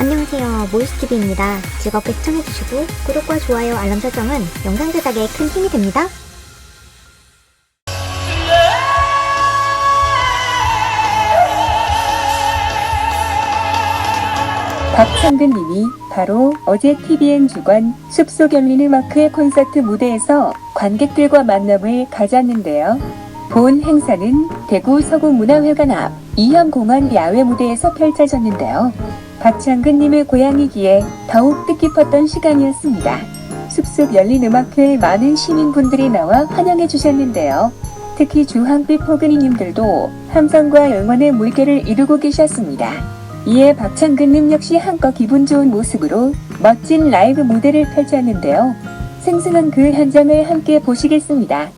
안녕하세요. 모이스TV입니다. 즐겁게 시청해주시고 구독과 좋아요, 알람 설정은 영상 제작에 큰 힘이 됩니다. 박창근 님이 바로 어제 TVN 주관 숲속 열린 음악회 콘서트 무대에서 관객들과 만남을 가졌는데요. 본 행사는 대구 서구문화회관 앞 이현공원 야외 무대에서 펼쳐졌는데요. 박창근 님의 고향이기에 더욱 뜻깊었던 시간이었습니다. 숲속 열린 음악회에 많은 시민분들이 나와 환영해 주셨는데요. 특히 주황빛 포근이님들도 함성과 응원의 물결을 이루고 계셨습니다. 이에 박창근님 역시 한껏 기분 좋은 모습으로 멋진 라이브 무대를 펼쳤는데요. 생생한 그 현장을 함께 보시겠습니다.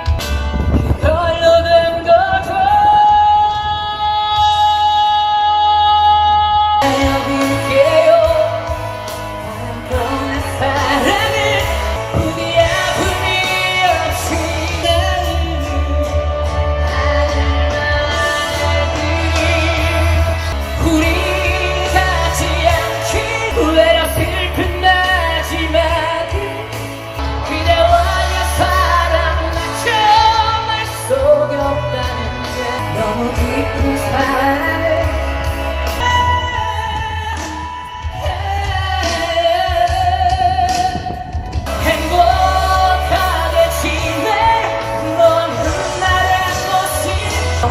바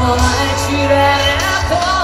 너무 알줄 알았던